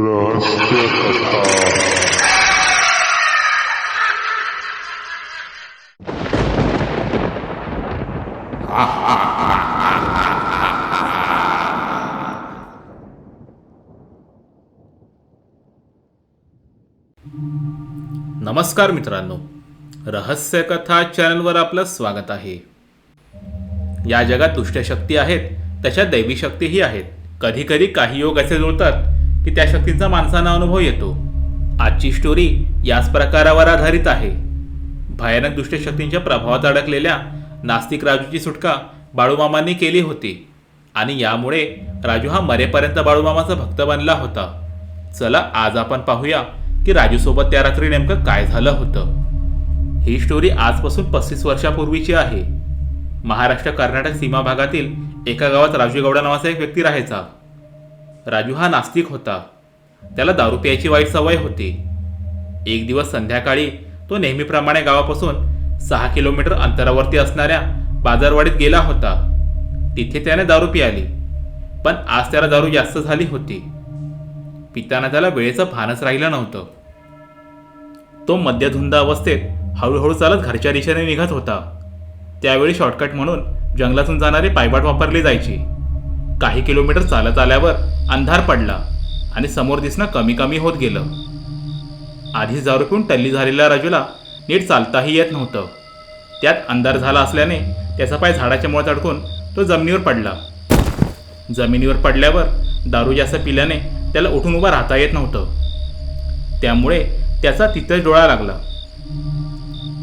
रहस्य कथा नमस्कार मित्रांनो. रहस्य कथा चॅनलवर आपलं स्वागत आहे. या जगात दुष्ट शक्ती आहेत तशा दैवी शक्तीही आहेत. कधी कधी काही योग असे जुळतात की त्या शक्तींचा माणसांना अनुभव येतो. आजची स्टोरी याच प्रकारावर आधारित आहे. भयानक दुष्ट शक्तींच्या प्रभावात अडकलेल्या नास्तिक राजूची सुटका बाळूमामांनी केली होती. आणि यामुळे राजू हा मरेपर्यंत बाळूमामाचा भक्त बनला होता. चला आज आपण पाहूया की राजूसोबत त्या रात्री नेमकं काय झालं होतं. ही स्टोरी आजपासून पस्तीस वर्षापूर्वीची आहे. महाराष्ट्र कर्नाटक सीमा भागातील एका गावात राजू गौडा नावाचा एक व्यक्ती राहायचा. राजू हा नास्तिक होता. त्याला दारू प्यायची वाईट सवय होती. एक दिवस संध्याकाळी तो नेहमीप्रमाणे गावापासून सहा किलोमीटर अंतरावरती असणाऱ्या बाजारवाडीत गेला होता. तिथे त्याने दारू पियाली पण आज त्याला दारू जास्त झाली होती. पिताना त्याला वेळेचं भानच राहिलं नव्हतं. तो मद्यधुंद अवस्थेत हळूहळू चालत घरच्या दिशेने निघत होता. त्यावेळी शॉर्टकट म्हणून जंगलातून जाणारी पायवाट वापरली जायची. काही किलोमीटर चालत आल्यावर अंधार पडला आणि समोर दिसणं कमी कमी होत गेलं. आधी दारू पिऊन टल्ली झालेल्या राजूला नीट चालताही येत नव्हतं. त्यात अंधार झाला असल्याने त्याचा पाय झाडाच्या मुळात अडकून तो जमिनीवर पडला. जमिनीवर पडल्यावर दारू जास्त पिल्याने त्याला उठून उभा राहता येत नव्हतं. त्यामुळे त्याचा तिथेच डोळा लागला.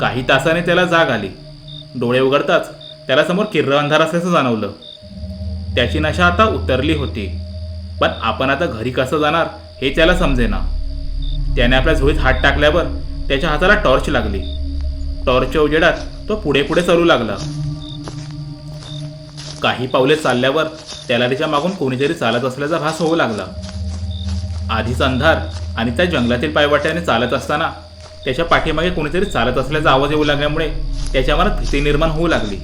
काही तासाने त्याला जाग आली. डोळे उघडताच त्याला समोर किर्र अंधार असल्याचं जाणवलं. त्याची नशा आता उतरली होती. पण आपण आता घरी कसं जाणार हे त्याला समजेना. त्याने आपल्या झोळीत हात टाकल्यावर त्याच्या हाताला टॉर्च लागली. टॉर्चच्या उजेडात तो पुढे पुढे चालू लागला. काही पावले चालल्यावर त्याला त्याच्या मागून कोणीतरी चालत असल्याचा भास होऊ लागला. आधीच अंधार आणि त्या जंगलातील पायवाट्याने चालत असताना त्याच्या पाठीमागे कोणीतरी चालत असल्याचा आवाज येऊ लागल्यामुळे त्याच्या मनात भीती निर्माण होऊ लागली.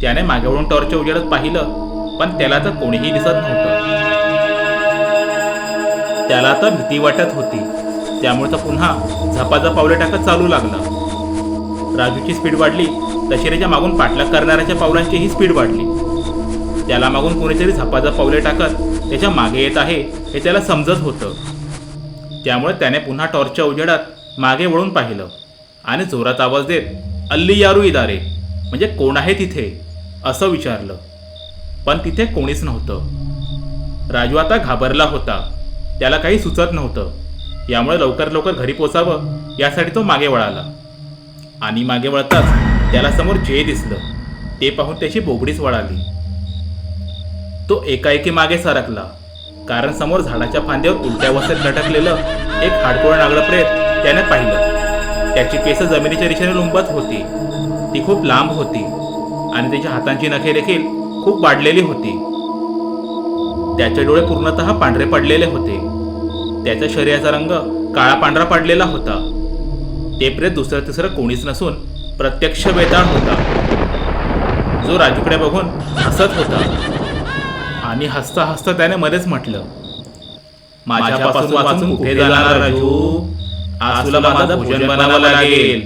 त्याने मागे वळून टॉर्चच्या उजेडात पाहिलं पण त्याला तर कोणीही दिसत नव्हतं. त्याला तर भीती वाटत होती. त्यामुळे तो पुन्हा झपाझप पावले टाकत चालू लागला. राजूची स्पीड वाढली तशी त्याच्या मागून पाठलाग करणाऱ्याच्या पावलांचीही स्पीड वाढली. त्याला मागून कोणीतरी झपाझप पावले टाकत त्याच्यामागे येत आहे हे त्याला समजत होतं. त्यामुळे त्याने पुन्हा टॉर्चच्या उजेडात मागे वळून पाहिलं आणि जोरात आवाज देत अल्ली यारू इदारे म्हणजे कोण आहे तिथे? असं विचारलं. पण तिथे कोणीच नव्हतं. राजू आता घाबरला होता. त्याला काही सुचत नव्हतं. यामुळे लवकर लवकर घरी पोचावं यासाठी तो मागे वळाला. आणि मागे वळताच त्याला समोर जे दिसलं ते पाहून त्याची बोबडीच वळाली. तो एकाएकी मागे सरकला कारण समोर झाडाच्या फांद्यावर उलट्या वस्त्यात लटकलेलं एक हाडकोळ नागडं प्रेत त्याने पाहिलं. त्याची केस जमिनीच्या दिशेने लुंबत होती. ती खूप लांब होती आणि त्याच्या हातांची नखे देखील खूप वाढलेली होती. त्याचे डोळे पूर्णतः पांढरे पडलेले होते. त्याच्या शरीराचा रंग काळा पांढरा पडलेला होता. ते प्रेत दुसरं तिसरं कोणीच नसून प्रत्यक्ष वेताळ होता. जो राजूकडे बघून हसत होता. आणि हसता हसता त्याने मध्येच म्हटलं माझ्यापासून वाचून कुठे जाणार राजू? आज तुला माझं भोजन बनावं लागेल.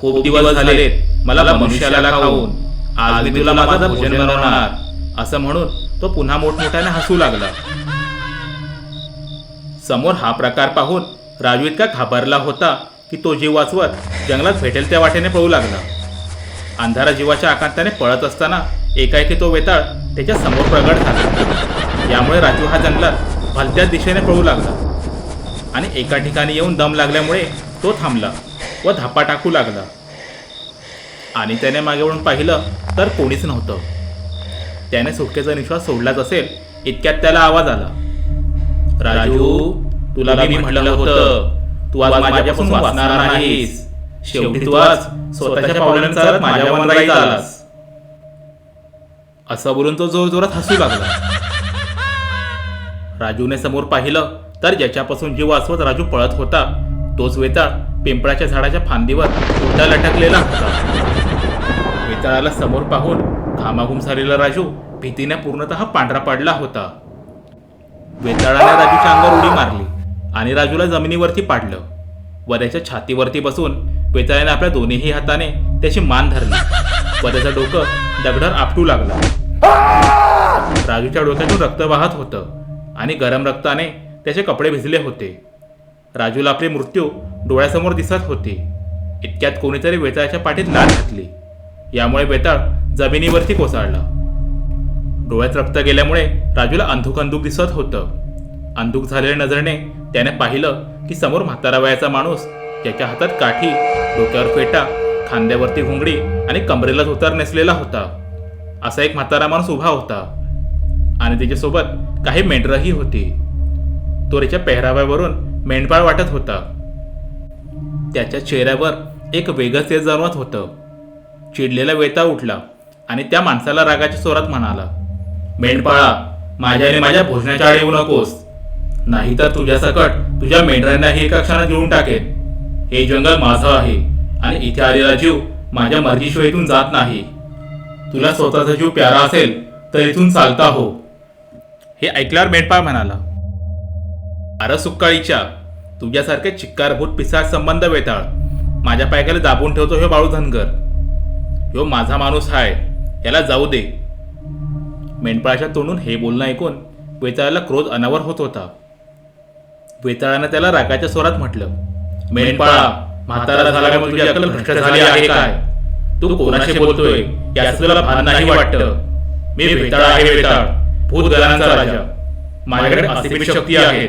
खूप दिवस झालेत. मला मनुष्याला खाऊन. आज मी तुला माझं भोजन बनवणार. असं म्हणून तो पुन्हा मोठमोठ्याने हसू लागला. समोर हा प्रकार पाहून राजू इतका घाबरला होता की तो जीव वाचवत जंगलात भेटेल त्या वाटेने पळू लागला. अंधारा जीवाच्या आकांताने पळत असताना एकाएकी तो वेताळ त्याच्यासमोर प्रगट झाला. यामुळे राजू हा जंगलात भलत्याच दिशेने पळू लागला. आणि एका ठिकाणी येऊन दम लागल्यामुळे तो थांबला व धापा टाकू लागला. आणि त्याने मागे वळून पाहिलं तर कोणीच नव्हतं. त्याने सुटकेचा निश्वास सोडलाच असेल इतक्यात त्याला आवाज आला. राजू तुला मी म्हटलं होतं तू आज माझ्यापासून वाचणार नाहीस. शेवटी तू आज स्वतःच्या पावलांनी चालत माझ्या वनराईत आलास. असं बोलून तो जोर जोरात हसू लागला. राजूने समोर पाहिलं तर ज्याच्यापासून जीव वाचवत राजू पळत होता तोच वेताळ पिंपळाच्या झाडाच्या फांदीवर उलटा लटकलेला होता. वेताळाला समोर पाहून घामाघूम झालेला राजू भीतीने पूर्णतः पांढरा पडला होता. वेताळाने राजूच्या अंगावर उडी मारली आणि राजूला जमिनीवरती पाडलं. वद्याच्या छातीवरती बसून वेताळ्याने आपल्या दोन्हीही हाताने त्याची मान धरली. वद्याचं डोकं दगडावर आपटू लागला. राजूच्या डोक्यातून रक्त वाहत होतं आणि गरम रक्ताने त्याचे कपडे भिजले होते. राजूला आपली मृत्यू डोळ्यासमोर दिसत होती. इतक्यात कोणीतरी वेताळ्याच्या पाठीत लाट घातली. यामुळे बेताळ जमिनीवरती कोसळला. डोळ्यात रक्त गेल्यामुळे राजूला अंधुक अंधुक दिसत होतं. अंधुक झालेल्या नजरेने त्याने पाहिलं की समोर म्हातारा वयाचा माणूस त्याच्या हातात काठी डोक्यावर फेटा खांद्यावरती घुंगडी आणि कमरेला धोतर नेसलेला होता. असा एक म्हातारा माणूस उभा होता आणि त्याच्यासोबत काही मेंढरही होती. तो त्याच्या पेहराव्यावरून मेंढपाळ वाटत होता. त्याच्या चेहऱ्यावर एक वेगळंच तेज जाणवत होतं. चिडलेला वेता उठला आणि त्या माणसाला रागाच्या स्वरात म्हणाला मेंढपाळा माझ्याने माझ्या भोजनाच्या आड येऊ नकोस. नाहीतर तुझ्या सकट तुझ्या मेंढरांनाही एका क्षणात घेऊन टाकेन. हे जंगल माझं आहे आणि इथे आलेला जीव माझ्या मर्जीशिवाय इथून जात नाही. तुला स्वतःचा जीव प्यारा असेल तर इथून चालता हो. हे ऐकल्यावर मेंढपाळ म्हणाला अरे सुक्काळीच्या तुझ्यासारखे चिक्कारभूत पिसाळ संबंध वेताळ. माझ्या पायकाला दाबून ठेवतो हे बाळू धनगर. ह्यो माझा माणूस हाय याला जाऊ दे. मेंढपाळाच्या तोंडून हे बोलणं ऐकून वेताळाला क्रोध अनावर होत होता. वेताळानं त्याला रागाच्या स्वरात म्हटलं मेंढपाळा म्हातारा झाला का तुझी अक्कल भ्रष्ट झाली आहे काय? तू कोणाशी बोलतोय? याचं तुला भान नाही वाटतं. मी वेताळ आहे वेताळ भूतगणांचा राजा. माझ्याकडे असीम शक्ती आहे.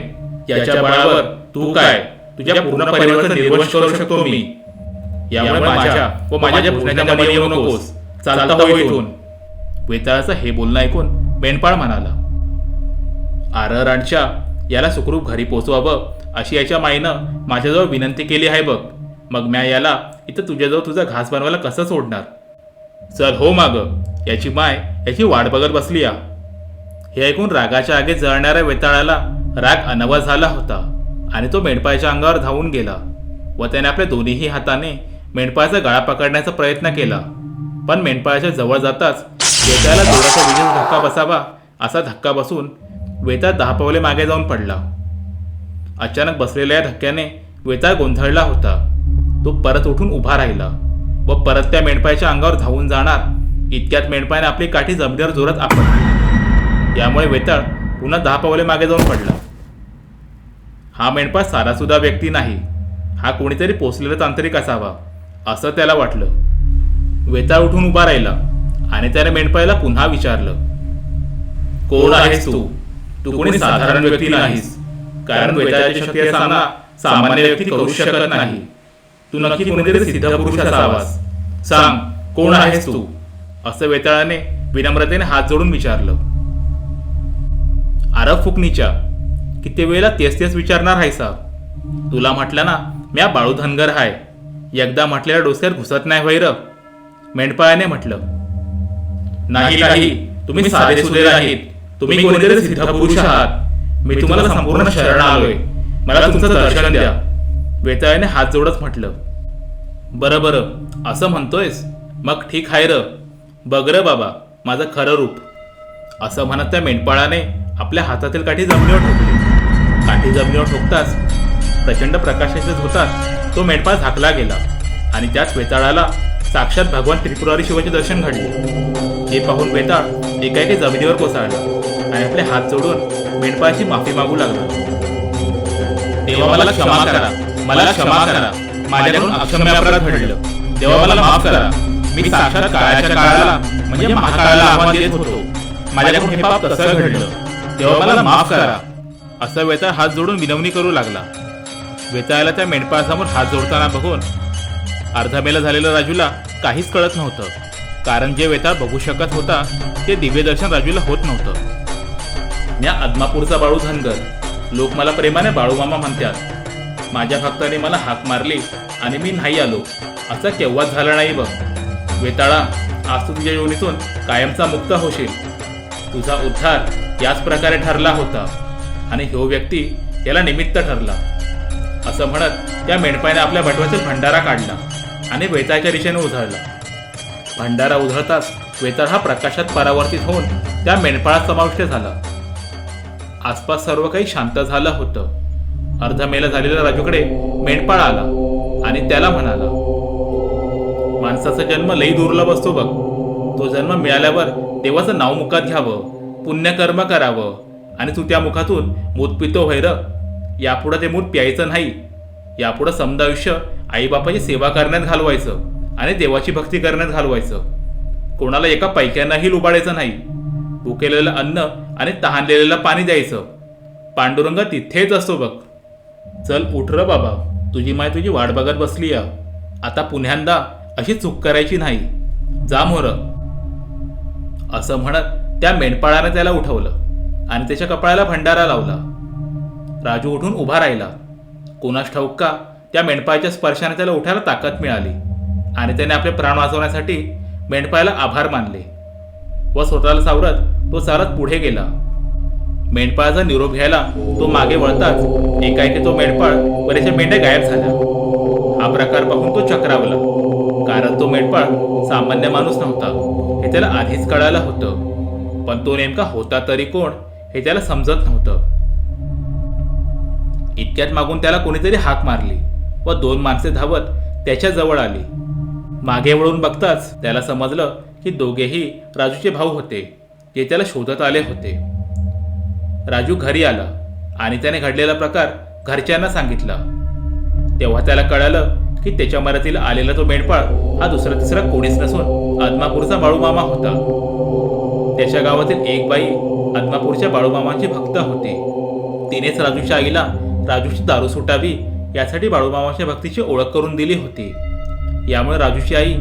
याच्या बळावर तू काय? तुझ्या पूर्ण परिवाराचा निर्वंश करू शकतो मी. यामुळे माझ्या व माझ्या भोजनाच्या मध्ये येऊ नकोस. चालता हो इथून. वेताळाचं हे बोलणं ऐकून मेंढपाळ म्हणाला आर राणच्या याला सुखरूप घरी पोचवावं अशी याच्या माईनं माझ्याजवळ विनंती केली आहे बघ. मग म्या याला इथं तुझ्याजवळ तुझा घास बनवायला कसं सोडणार? चल हो माग. याची माय याची वाट बघत बसली या हे ऐकून रागाच्या आगीत जळणाऱ्या वेताळाला राग अनवा झाला होता आणि तो मेंढपाळाच्या अंगावर धावून गेला व त्याने आपल्या दोन्हीही हाताने मेंढपाळाचा गळा पकडण्याचा प्रयत्न केला. पण मेंढपाळाच्या जवळ जाताच वेताळाला जोराचा विजेचा धक्का बसावा असा धक्का बसून वेताळ दहा पावले मागे जाऊन पडला. अचानक बसलेल्या या धक्क्याने वेताळ गोंधळला होता. तो परत उठून उभा राहिला व परत त्या मेंढपाळाच्या अंगावर धावून जाणार इतक्यात मेंढपाळाने आपली काठी जमिनीवर जोरात आपटली. यामुळे वेताळ पुन्हा दहा पावले मागे जाऊन पडला. हा मेंढपाळ सारासुद्धा व्यक्ती नाही. हा कोणीतरी पोचलेला तांत्रिक असावा. असं त्याला वाटलं. वेताळ उठून उभा राहिला आणि त्याने मेंढपाळाला पुन्हा विचारलं कोण आहेस तू? तू कोणी साधारण व्यक्ती नाहीस. कारण वेताळाची शक्ती सामना सामान्य व्यक्ती करू शकत नाही. तू नक्की कोणीतरी सिद्ध पुरुष असावास सांग कोण आहेस तू? असं वेताळाने विनम्रतेने हात जोडून विचारलं. आरब फुकणीच्या किती वेळेला तेच तेच विचारणार हायसा तुला म्हटलं ना म्या बाळू धनगर हाय. एकदा म्हटलेल्या डोस्यात घुसत नाही वैर मेंढपाळाने म्हटलं नाही नाही तुम्ही साधे सुधे नाहीत. तुम्ही कोणीतरी सिद्ध पुरुष आहात. मी तुम्हाला संपूर्ण शरण आलोय मला तुमचं दर्शन द्या. वेताळाने हात जोडत म्हटलं बरं बरं असं म्हणतोयस? मग ठीक आहे र. बघ र बाबा माझं खरं रूप. असं म्हणत त्या मेंढपाळाने आपल्या हातातील काठी जमिनीवर ठोकली. काठी जमिनीवर ठोकताच प्रचंड प्रकाशाच्या झोतात तो मेंढपाळ झाकला गेला आणि त्याच वेताळाला साक्षात भगवान त्रिपुरारी शिवाचे दर्शन घडले. हे पाहून वेताळ एकाएकी जमिनीवर कोसळला आणि आपले हात जोडून मेंढपाळाची माफी मागू लागला. देवा मला क्षमा करा मला क्षमा करा माझ्याकडून अक्षम्य अपराध घडलं. देवा मला माफ करा. मी साक्षात काळाच्या काळाला म्हणजे महाकाळाला आव्हान देत होतो. माझ्याकडून हे पाप कसं घडलं? तेव्हा मला माफ करा. असं वेताळ हात जोडून विनवणी करू लागला. वेताळ्याला त्या मेंढपाळासमोर हात जोडताना बघून अर्धमेला झालेलं राजूला काहीच कळत नव्हतं. कारण जे वेताळ बघू शकत होता ते दिव्यदर्शन राजूला होत नव्हतं. म्या आदमापूरचा बाळू धनगर. लोक मला प्रेमाने बाळूमामा म्हणतात. माझ्या भक्ताने मला हाक मारली आणि मी नाही आलो. असं केव्हाच झालं नाही बघ. वेताळा आज तू तुझ्या योनीतून कायमचा मुक्त होशील. तुझा उद्धार याच प्रकारे ठरला होता. आणि ह्यो व्यक्ती याला निमित्त ठरला. असं म्हणत त्या मेंढपाने आपल्या बटव्यातील भंडारा काढला आणि वेताळच्या दिशेने उधळला. भंडारा उधळताच वेताळ हा प्रकाशात परावर्तित होऊन त्या मेंढपाळात समाविष्ट झाला. आसपास सर्व काही शांत झालं होतं. अर्धमेला झालेल्या राजूकडे मेंढपाळ आला आणि त्याला म्हणाला माणसाचा जन्म लई दुर्लभ असतो बघ. तो जन्म मिळाल्यावर देवाचं नाव मुखात घ्यावं पुण्यकर्म करावं आणि तू त्या मुखातून मूत पितो व्हायर यापुढं ते मूत प्यायचं नाही यापुढं समजा आयुष्य आईबापाची सेवा करण्यात घालवायचं आणि देवाची भक्ती करण्यात घालवायचं. कोणाला एका पैक्यांनाही लुबाडायचं नाही. भुकेलेलं अन्न आणि तहानलेलं पाणी द्यायचं. पांडुरंग तिथेच असतो बघ. चल उठ र बाबा तुझी माय तुझी वाट बघत बसली या. आता पुन्ह्यांदा अशी चूक करायची नाही. जा मोर. असं म्हणत त्या मेंढपाळानं त्याला उठवलं आणि त्याच्या कपाळाला भंडारा लावला. राजू उठून उभा राहिला. कोणास ठाऊक का? त्या मेंढपाळाच्या स्पर्शाने त्याला उठायला ताकद मिळाली. आणि त्याने आपले प्राण वाचवण्यासाठी मेंढपाळाला आभार मानले. व स्वतःला सावरत तो चालत पुढे गेला. मेंढपाळाचा निरोप घ्यायला तो मागे वळताच एकाएकी तो मेंढपाळ व मेंढ्या गायब झाल्या हा प्रकार पाहून तो चक्रावला. कारण तो मेंढपाळ सामान्य माणूस नव्हता. हे त्याला आधीच कळायला होतं. पण तो नेमका होता तरी कोण हे त्याला समजत नव्हतं. इतक्यात मागून त्याला कोणीतरी हाक मारली व दोन माणसे धावत त्याच्याजवळ आली. मागे वळून बघताच त्याला समजलं की दोघेही राजूचे भाऊ होते जे त्याला शोधत आले होते. राजू घरी आला आणि त्याने घडलेला प्रकार घरच्यांना सांगितला. तेव्हा त्याला कळालं की त्याच्या मरातील आलेला तो मेंढपाळ हा दुसरा तिसरा कोणीच नसून आदमापूरचा बाळूमामा होता. त्याच्या गावातील एक बाई आदमापूरच्या बाळूमामाची भक्त होती. तिनेच राजूच्या आईला राजूची दारू सुटावी यासाठी बाळूमामाच्या भक्तीची ओळख करून दिली होती. यामुळे राजूची आई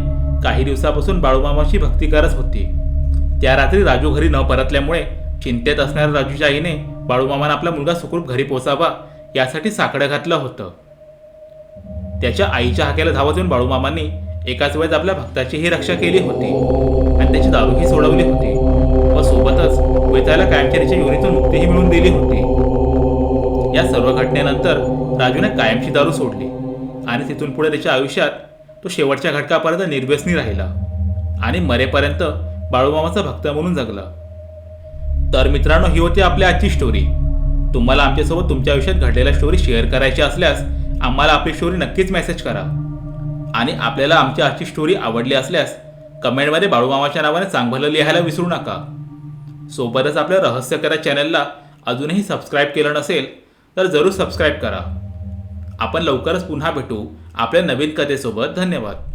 काही दिवसापासून बाळूमामाची भक्ती करत होती. त्या रात्री राजू घरी न परतल्यामुळे चिंतेत असणाऱ्या राजूच्या आईने बाळूमामानं आपला मुलगा सुखरूप घरी पोचावा यासाठी साकडं घातलं होतं. त्याच्या आईच्या हाकेला धावत येऊन बाळूमामांनी एकाच वेळेस आपल्या भक्ताचीही रक्षा केली होती आणि त्याची दारूही सोडवली होती. व सोबतच वेताला कायमचेरीच्या योनीतून मुक्तीही मिळवून दिली होती. या सर्व घटनेनंतर राजूने कायमची दारू सोडली आणि तिथून पुढे त्याच्या आयुष्यात तो शेवटच्या घटकापर्यंत निर्व्यसनी राहिला आणि मरेपर्यंत बाळूमामाचा भक्त म्हणून जगला. तर मित्रांनो ही होती आपल्या आजची स्टोरी तुम्हाला आमच्यासोबत तुमच्या आयुष्यात घडलेल्या स्टोरी शेअर करायची असल्यास आम्हाला आपली स्टोरी नक्कीच मेसेज करा. आणि आपल्याला आमची आजची स्टोरी आवडली असल्यास कमेंटमध्ये बाळूमामाच्या नावाने चांगलं लिहायला विसरू नका. सोबतच आपल्या रहस्य करा चॅनलला अजूनही सबस्क्राईब केलं नसेल तर जरूर सबस्क्राईब करा. आपण लवकरच पुन्हा भेटू आपल्या नवीन कथेसोबत. धन्यवाद.